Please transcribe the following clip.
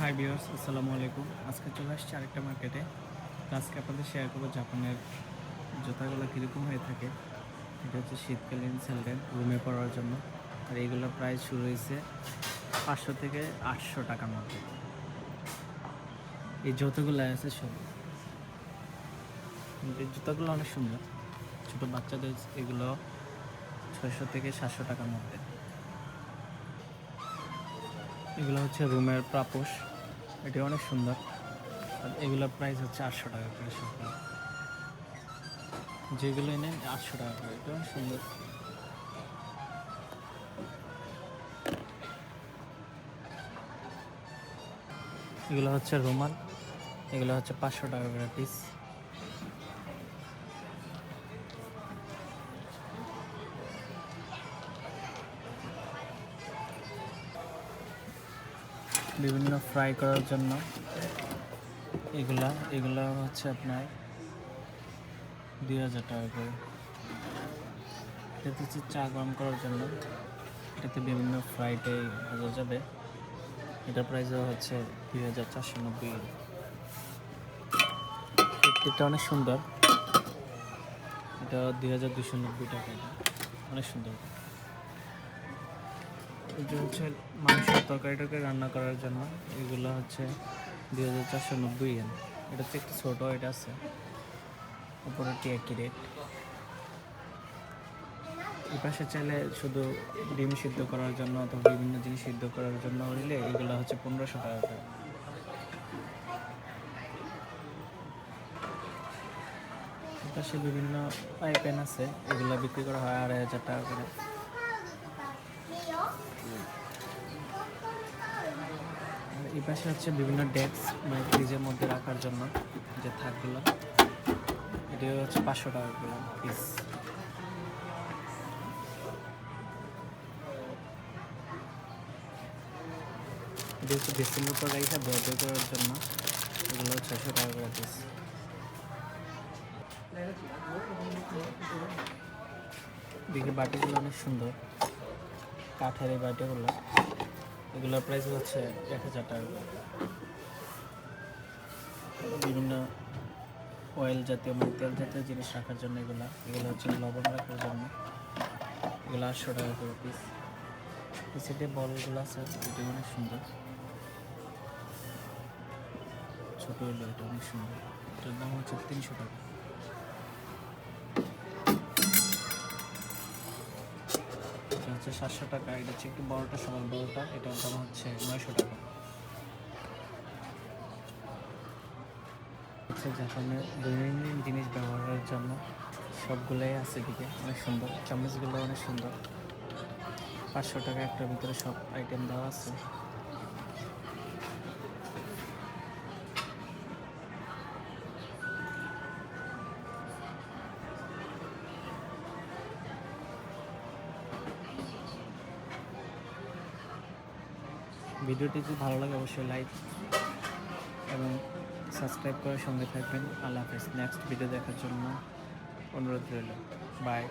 High বিয়ার্স আসসালামু আলাইকুম। আজকে চলে আসছি আরেকটা মার্কেটে আজকে আপনাদের শেয়ার করব জাপানের জুতাগুলো কীরকম হয়ে থাকে। এটা হচ্ছে শীতকালীন স্যান্ডেল রুমে পড়ার জন্য। আর এইগুলোর প্রাইস শুরু হয়েছে পাঁচশো থেকে আটশো টাকার মধ্যে। এই জুতোগুলো আছে সব। এই জুতাগুলো অনেক সুন্দর। ছোটো বাচ্চাদের এগুলো ছয়শো থেকে সাতশো টাকার মধ্যে। এগুলো হচ্ছে রুমের প্রাপোশ। এটি অনেক সুন্দর। আর এগুলোর প্রাইস হচ্ছে আটশো টাকা করে সবগুলো। যেগুলো নেন আটশো টাকা করে এটা অনেক সুন্দর। এগুলো হচ্ছে রুমাল। এগুলো হচ্ছে পাঁচশো টাকা করে পিস বিভিন্ন ফ্রাই করার জন্য। এগুলা এগুলা হচ্ছে আপনার দুই হাজার টাকা করে। এটা হচ্ছে চা গরম করার জন্য। এটাতে বিভিন্ন ফ্রাইটে ভাজা যাবে। এটার প্রাইসও হচ্ছে দুই হাজার চারশো নব্বই। এটা অনেক সুন্দর। এটা দুই হাজার দুশো নব্বই টাকা অনেক সুন্দর। এটা হচ্ছে মাংস তরকারি টরকারি রান্না করার জন্য। এগুলো হচ্ছে দুই হাজার চারশো নব্বই এন এটা হচ্ছে একটু ছোটো, এটা আছে। উপরেরটি একই রেট। এই পাশে চাইলে শুধু ডিম সিদ্ধ করার জন্য অথবা বিভিন্ন জিনিস সিদ্ধ করার জন্য নিলে এগুলো হচ্ছে পনেরোশো টাকা করে। পাশে বিভিন্ন পাইপেন আছে। এগুলো বিক্রি করা হয় আড়াই হাজার টাকা করে। পাশে হচ্ছে বিভিন্ন ডেস্ক মানে ফ্রিজের মধ্যে রাখার জন্য যে থাকগুলো। এটি হচ্ছে পাঁচশো টাকা করে পিস হচ্ছে বেসিনের উপর রাইখা বর্জ্য করার জন্য। এগুলো ছশো টাকা করে পিস দিকে বাটিগুলো অনেক সুন্দর। কাঠের এই বাটিগুলো। এগুলোর প্রাইস হচ্ছে এক হাজার টাকা বিভিন্ন অয়েল জাতীয় মানে তেল জাতীয় জিনিস রাখার জন্য এগুলো এগুলো হচ্ছে লবণ রাখার জন্য। এগুলো আটশো টাকা করে পিস সেটে বলগুলো আছে, এটি অনেক সুন্দর। ছোটো এটা অনেক সুন্দর। এটার দাম হচ্ছে তিনশো টাকা। হচ্ছে সাতশো টাকা, এটা হচ্ছে একটু বড়টা, সমান বড়টা এটার দাম হচ্ছে নয়শো টাকা। হচ্ছে জাপানের দৈনন্দিন জিনিস ব্যবহারের জন্য সবগুলোই আছে দিকে অনেক সুন্দর। চামচগুলো অনেক সুন্দর। পাঁচশো টাকা একটার ভিতরে সব আইটেম দেওয়া আছে। ভিডিওটি যদি ভালো লাগে, অবশ্যই লাইক এবং সাবস্ক্রাইব করার সঙ্গে থাকবেন। আল্লাহ হাফেজ। নেক্সট ভিডিও দেখার জন্য অনুরোধ রইল। বাই